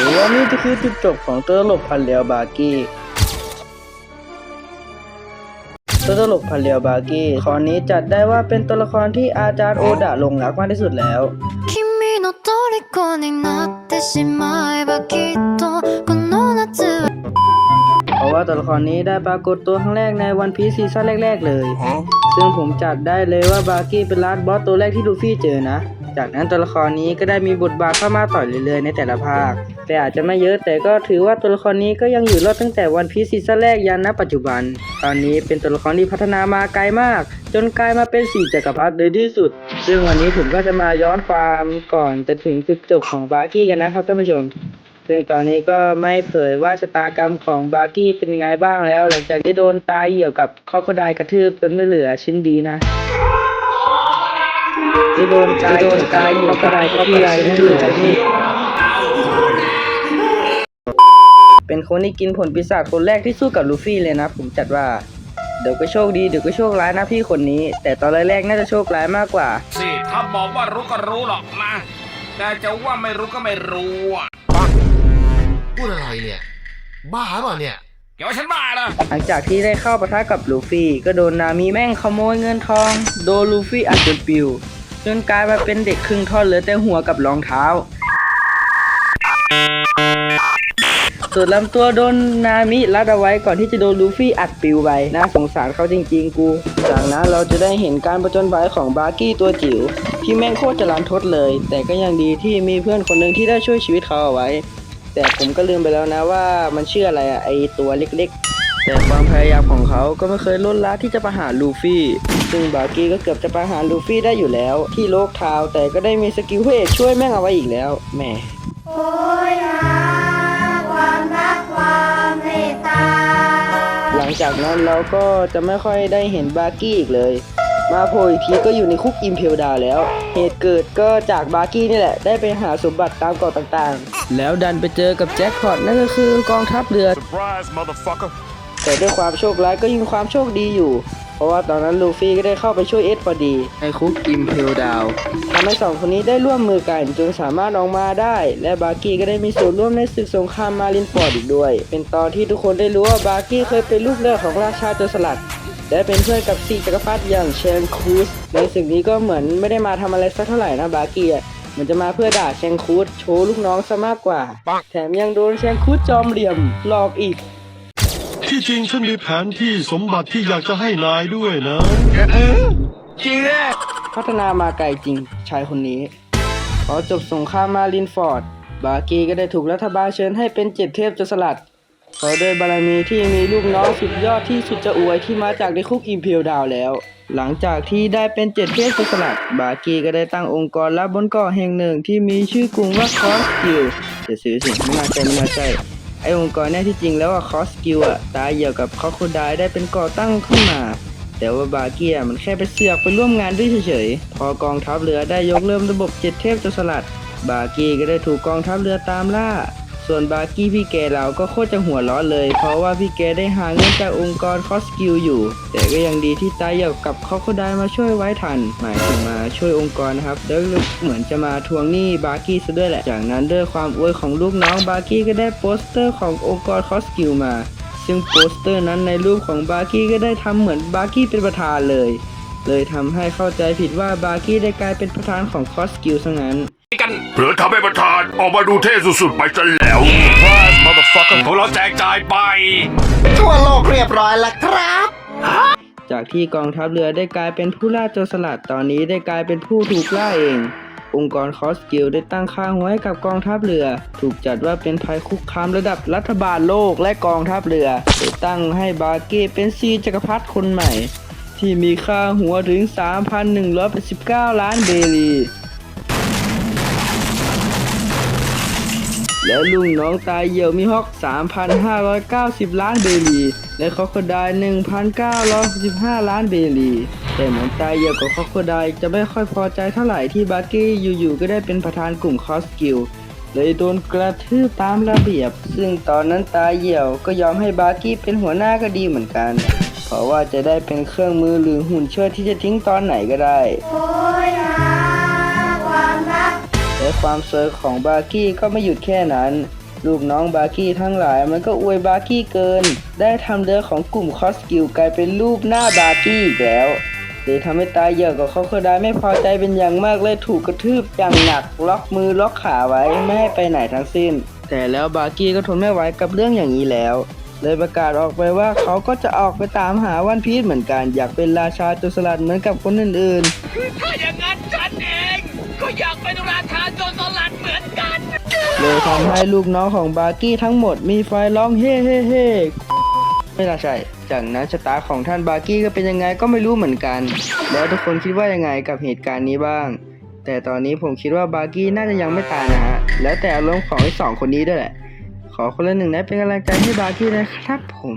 หรือว่านี่ก็คือจุดจบของตัวตลกพันเลียวบากี้ตัวตลกพันเลียวบากี้คอนี้จัดได้ว่าเป็นตัวละครที่อาจารย์โอดะลงรักมากที่สุดแล้วเพราะว่าตัวละครนี้ได้ปรากฏตัวครั้งแรกในวันพีซซีซั่นแรก ๆ เลย ซึ่งผมจัดได้เลยว่าบากี้เป็นลาดบอสตัวแรกที่ลูฟี่เจอนะ จากนั้นตัวละครนี้ก็ได้มีบทบาทเข้ามาต่อยเรื่อยๆในแต่ละภาค แต่อาจจะไม่เยอะแต่ก็ถือว่าตัวละครนี้ก็ยังอยู่รอดตั้งแต่วันพีซีซั่นแรกยันณปัจจุบัน ตอนนี้เป็นตัวละครที่พัฒนามาไกลมาก จนกลายมาเป็นสี่จักรพรรดิเลยที่สุด ซึ่งวันนี้ผมก็จะมาย้อนความก่อนจะถึงจุดจบของบาร์กี้กันนะครับท่านผู้ชมซึ่งตอนนี้ก็ไม่เผยว่าชะตากรรมของบาร์กี้เป็นยังไงบ้างแล้ว หลังจากที่โดนตายเหี่ยวกับข้อคดายกระทืบจนไม่เหลือชิ้นดีนะ ที่โดนตายโดนตายเหี่ยวกับข้อคดายไม่เหลือที่เป็นคนที่กินผลปีศาจคนแรกที่สู้กับลูฟี่เลยนะ ผมจัดว่า เดี๋ยวก็โชคดีเดี๋ยวก็โชคร้ายนะพี่คนนี้ แต่ตอนแรกๆน่าจะโชคร้ายมากกว่าสิถ้าบอกว่ารู้ก็รู้หรอกนะแต่จะว่าไม่รู้ก็ไม่รู้อะพูดอะไรเนี่ย บ้าเปล่าเนี่ยเดี๋ยวฉันบ้าเหรอหลังจากที่ได้เข้าปะทะกับลูฟี่ ก็โดนนามิแม่งขโมยเงินทอง โดนลูฟี่อัดจนปิว จนกลายมาเป็นเด็กครึ่งท่อนเหลือแต่หัวกับรองเท้า ส่วนลำตัวโดนนามิรัดเอาไว้ก่อนที่จะโดนลูฟี่อัดปิวไปน่าสงสารเขาจริงๆ กู จากนั้นเราจะได้เห็นการประจนภัยของบาร์กี้ตัวจิ๋วที่แม่งโคตรจะรันทดเลย แต่ก็ยังดีที่มีเพื่อนคนหนึ่งที่ได้ช่วยชีวิตเขาเอาไว้ แต่ผมก็ลืมไปแล้วนะว่ามันชื่ออะไรอะไอตัวเล็กๆ แต่ความพยายามของเขาก็ไม่เคยลดละที่จะประหารลูฟี่ ซึ่งบาร์กี้ก็เกือบจะประหารลูฟี่ได้อยู่แล้ว ที่โลกทาวน์แต่ก็ได้มีสกิลเวทช่วยแม่งเอาไว้อีกแล้วแหมโอยหาความรักความเมตตาหลังจากนั้นเราก็จะไม่ค่อยได้เห็นบาร์กี้อีกเลย มาโผล่อีกทีก็อยู่ในคุกอิมเพลดาวแล้ว เหตุเกิดก็จากบาร์กี้นี่แหละ ได้ไปหาสมบัติตามเกาะต่างๆ แล้วดันไปเจอกับแจ็คพอตนั่นก็คือกองทัพเรือ Surprise, motherfucker. แต่ด้วยความโชคร้ายก็ยิ่งความโชคดีอยู่ เพราะว่าตอนนั้นลูฟี่ก็ได้เข้าไปช่วยเอ็ดพอดีในคุกอิมเพลดาวทำให้สองคนนี้ได้ร่วมมือกันจนสามารถออกมาได้ และบาร์กี้ก็ได้มีส่วนร่วมในศึกสงครามมารินฟอร์ดอีกด้วย เป็นตอนที่ทุกคนได้รู้ว่าบาร์กี้เคยเป็นลูกเรือของราชาโจรสลัดและเป็นเพื่อนกับสี่จักรพรรดิอย่างเชนคูสในศึกนี้ก็เหมือนไม่ได้มาทำอะไรสักเท่าไหร่นะบาร์กี้อะเหมือนจะมาเพื่อด่าเชนคูสโชว์ลูกน้องซะมากกว่า แถมยังโดนเชนคูสจอมเหลี่ยมหลอกอีก ที่จริงฉันมีแผนที่สมบัติที่อยากจะให้นายด้วยนะจริงแหละพัฒนามาไกลจริงชายคนนี้พอจบสงครามมารินฟอร์ด บาร์กีก็ได้ถูกรัฐบาลเชิญให้เป็นเจ็ดเทพจรสลัดเพราะด้วยบารมีที่มีลูกน้องสุดยอดที่สุดจะอวยที่มาจากในคุกอิมเพียวดาวแล้ว หลังจากที่ได้เป็นเจ็ดเทพจรสลัด บาร์กีก็ได้ตั้งองค์กรลับบนเกาะแห่งหนึ่งที่มีชื่อกลุ่มว่าคอสกิลจะซื้อสิไม่น่าใช่ไม่น่าใช่ ไอองค์กรเนี่ยที่จริงแล้วอะคอสกิลอะตายเหี่ยวกับคอคูดายได้เป็นก่อตั้งขึ้นมา แต่ว่าบาเกียมันแค่ไปเสือกไปร่วมงานด้วยเฉยๆ พอกองทัพเรือได้ยกเริ่มระบบเจ็ดเทพจรสลัด บาเกียก็ได้ถูกกองทัพเรือตามล่า ส่วนบาร์กี้พี่แกเราก็โคตรจะหัวร้อนเลย เพราะว่าพี่แกได้หาเงินจากองค์กรคอสกิลอยู่ แต่ก็ยังดีที่ตายเหยวกับคอโคไดมาช่วยไว้ทัน หมายถึงมาช่วยองค์กรนะครับ แล้วเหมือนจะมาทวงหนี้บาร์กี้ซะด้วยแหละ จากนั้นด้วยความอวยของลูกน้องบาร์กี้ก็ได้โปสเตอร์ขององค์กรคอสกิลมา ซึ่งโปสเตอร์นั้นในรูปของบาร์กี้ก็ได้ทำเหมือนบาร์กี้เป็นประธานเลย เลยทำให้เข้าใจผิดว่าบาร์กี้ได้กลายเป็นประธานของคอสกิลซะงั้น กันเผื่อทำให้ประธานออกมาดูเท่สุดๆไปจนแล้ว Surprise, motherfucker. พวกเราแจกจ่ายไป ทั่วโลกเรียบร้อยแล้วครับ จากที่กองทัพเรือได้กลายเป็นผู้ล่าโจรสลัดตอนนี้ได้กลายเป็นผู้ถูกล่าเอง องค์กรคอสกิลได้ตั้งค่าหัวให้กับกองทัพเรือ ถูกจัดว่าเป็นภัยคุกคามระดับรัฐบาลโลกและกองทัพเรือโดยตั้งให้บาร์กี้เป็นซีจักรพรรดิคนใหม่ ที่มีค่าหัวถึง 3,189 ล้านเบลี และลุงน้องตายเหี่ยวมีฮอก 3,590 ล้านเบลี และคอคดาย1,965 ล้านเบลี แต่เหมือนตายเหี่ยวกับคอคดายจะไม่ค่อยพอใจเท่าไหร่ที่บาร์กี้อยู่ๆก็ได้เป็นประธานกลุ่มคอสกิลเลยโดนกระทืบตามระเบียบ ซึ่งตอนนั้นตาเหี่ยวก็ยอมให้บาร์กี้เป็นหัวหน้าก็ดีเหมือนกัน เพราะว่าจะได้เป็นเครื่องมือหรือหุ่นเชิดที่จะทิ้งตอนไหนก็ได้ โอยหาความ และความสวยของบาร์กี้ก็ไม่หยุดแค่นั้น ลูกน้องบาร์กี้ทั้งหลายมันก็อวยบาร์กี้เกิน ได้ทำเรือของกลุ่มคอสกิลกลายเป็นรูปหน้าบาร์กี้อีกแล้วเลยทำให้ตายเหยอะกับเขาเคอได้ไม่พอใจเป็นอย่างมากเลยถูกกระทืบอย่างหนัก ล็อกมือล็อกขาไว้ไม่ให้ไปไหนทั้งสิ้น แต่แล้วบาร์กี้ก็ทนไม่ไหวกับเรื่องอย่างนี้แล้ว เลยประกาศออกไปว่าเขาก็จะออกไปตามหาวันพีชเหมือนกัน อยากเป็นราชาโจรสลัดเหมือนกับคนอื่นๆถ้าอย่างนั้นฉันเอง ก็อยากเป็นราชาโจรสลัดเหมือนกันเลยทำให้ลูกน้องของบาร์กี้ทั้งหมดมีไฟร้องเฮ่เฮ่เฮ่ไม่น่าใช่ จากนั้นชะตาของท่านบาร์กี้ก็เป็นยังไงก็ไม่รู้เหมือนกัน แล้วทุกคนคิดว่ายังไงกับเหตุการณ์นี้บ้าง แต่ตอนนี้ผมคิดว่าบาร์กี้น่าจะยังไม่ตายนะฮะ แล้วแต่อารมณ์ของไอ้สองคนนี้ด้วยแหละ ขอคนละหนึ่งนะเป็นกำลังใจให้บาร์กี้นะครับผม